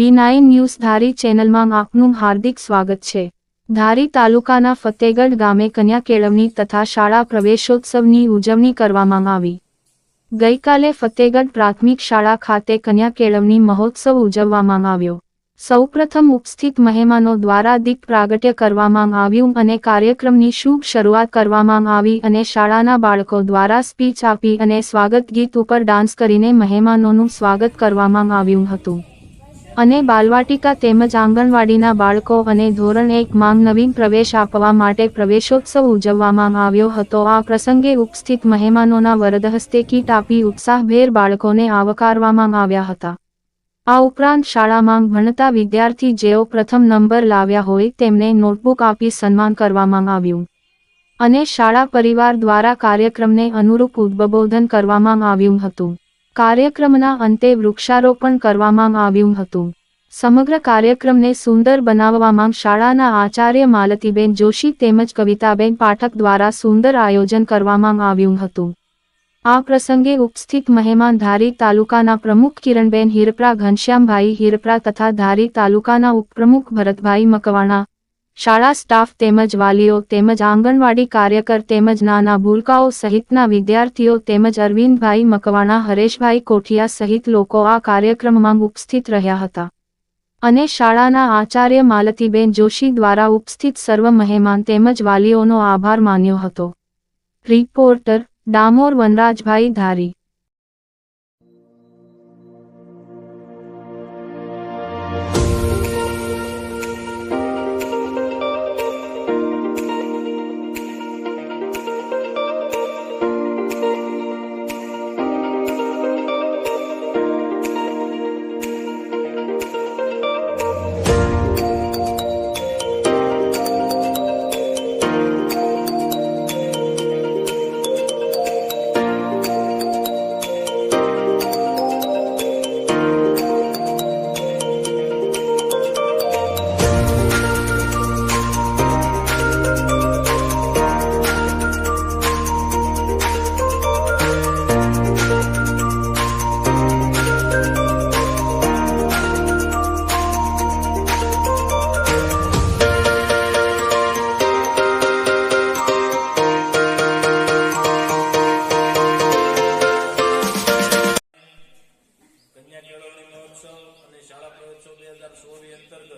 વી nine news ધારી ચેનલમાં આપનું હાર્દિક સ્વાગત છે. ધારી તાલુકાના ફતેગઢ ગામે કન્યા કેળવણી તથા શાળા પ્રવેશોત્સવની ઉજવણી કરવામાં આવી. ગઈકાલે ફતેગઢ પ્રાથમિક શાળા ખાતે કન્યા કેળવણી મહોત્સવ ઉજવવામાં આવ્યો. સૌપ્રથમ ઉપસ્થિત મહેમાનો દ્વારા દીપ પ્રાગટ્ય કરવામાં આવ્યું અને કાર્યક્રમની શુભ શરૂઆત કરવામાં આવી અને શાળાના બાળકો દ્વારા સ્પીચ આપી અને સ્વાગત ગીત ઉપર ડાન્સ કરીને મહેમાનોનું સ્વાગત કરવામાં આવ્યું હતું. અને બાલવાટિકા તેમજ આંગણવાડીના બાળકો અને ધોરણ એક માંગ નવીન પ્રવેશ આપવા માટે પ્રવેશોત્સવ ઉજવવામાં આવ્યો હતો. આ પ્રસંગે ઉપસ્થિત મહેમાનોના વરદ હસ્તે કીટ આપી ઉત્સાહભેર બાળકોને આવકારવામાં આવ્યા હતા. આ ઉપરાંત શાળામાં ભણતા વિદ્યાર્થી જેઓ પ્રથમ નંબર લાવ્યા હોય તેમને નોટબુક આપી સન્માન કરવામાં આવ્યું. અને શાળા પરિવાર દ્વારા કાર્યક્રમને અનુરૂપ ઉદ્બોધન કરવામાં આવ્યું હતું. કાર્યક્રમના અંતે વૃક્ષારોપણ કરવામાં આવ્યું હતું. સમગ્ર કાર્યક્રમને સુંદર બનાવવામાં શાળાના આચાર્ય માલતીબેન જોશી તેમજ કવિતાબેન પાઠક દ્વારા સુંદર આયોજન કરવામાં આવ્યું હતું. આ પ્રસંગે ઉપસ્થિત મહેમાન ધારી તાલુકાના પ્રમુખ કિરણબેન હિરપરા, ઘનશ્યામભાઈ હિરપરા તથા ધારી તાલુકાના ઉપપ્રમુખ ભરતભાઈ મકવાણા શાળા સ્ટાફ તેમજ વાલીઓ તેમજ આંગણવાડી કાર્યકર તેમજ નાના ભૂલકાઓ સહિતના વિદ્યાર્થીઓ તેમજ અરવિંદભાઈ મકવાણા, હરેશભાઈ કોઠિયા સહિત લોકો આ કાર્યક્રમમાં ઉપસ્થિત રહ્યા હતા. અને શાળાના આચાર્ય માલતીબેન જોશી દ્વારા ઉપસ્થિત સર્વ મહેમાન તેમજ વાલીઓનો આભાર માન્યો હતો. રિપોર્ટર ડામોર વનરાજભાઈ ધારી. હજાર સોળ અંતર્ગત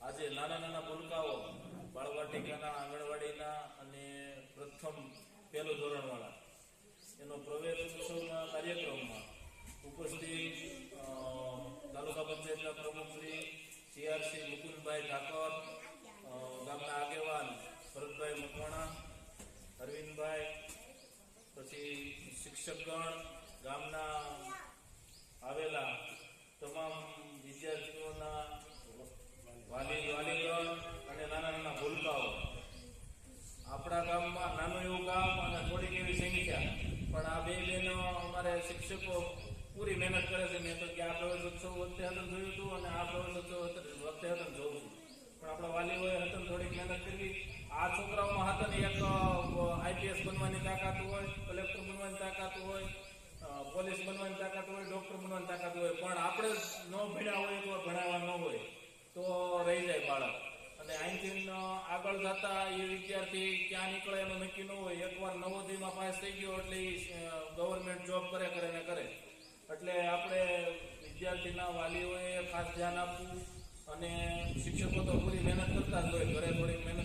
આજે નાના નાના ભૂલકાઓ બાળવાટિકાના આંગણવાડીના અને પ્રથમ પહેલું ધોરણવાળા એનો પ્રવેશ ઉત્સવના કાર્યક્રમમાં ઉપસ્થિત તાલુકા પંચાયતના પ્રમુખ શ્રી સીઆરસી મુકુંદભાઈ ઠાકોર ગામના આગેવાન ભરતભાઈ મકવાણા, અરવિંદભાઈ, પછી શિક્ષકગણ, ગામના આવેલા તમામ વિદ્યાર્થીઓના વાલી વાલીગણ અને નાના નાના ભૂલકાઓ. આપણા ગામમાં નાનું એવું ગામ અને થોડીક એવી સંખ્યા. પણ આ બે બહેનો અમારે શિક્ષકો પૂરી મહેનત કરે છે. મેં તો કે આ પ્રવેશ ઉત્સવ વખતે હતા જોયું હતું અને આ પ્રવેશ ઉત્સવ વખતે હતા. જોઉં પણ આપણા વાલીઓએ હતા થોડીક મહેનત કરવી. આ છોકરાઓમાં હતા એક આઈપીએસ બનવાની તાકાત હોય, કલેક્ટર બનવાની તાકાત હોય પોલીસ બનવાની તાકાત હોય, ડોક્ટર બનવાની તાકાત હોય, પણ આપણે ન ભણ્યા હોય તો ભણાવવા ન હોય, તો રહી જાય બાળક. અને અહીંથી આગળ જતા એ વિદ્યાર્થી ક્યાં નીકળે એનું નક્કી ન હોય. એકવાર નવોદયમાં પાસ થઈ ગયો એટલે એ ગવર્મેન્ટ જોબ કરે કરે ને કરે. એટલે આપણે વિદ્યાર્થીના વાલીઓએ ખાસ ધ્યાન આપવું અને શિક્ષકો તો પૂરી મહેનત કરતા જ હોય, ઘરે થોડીક મહેનત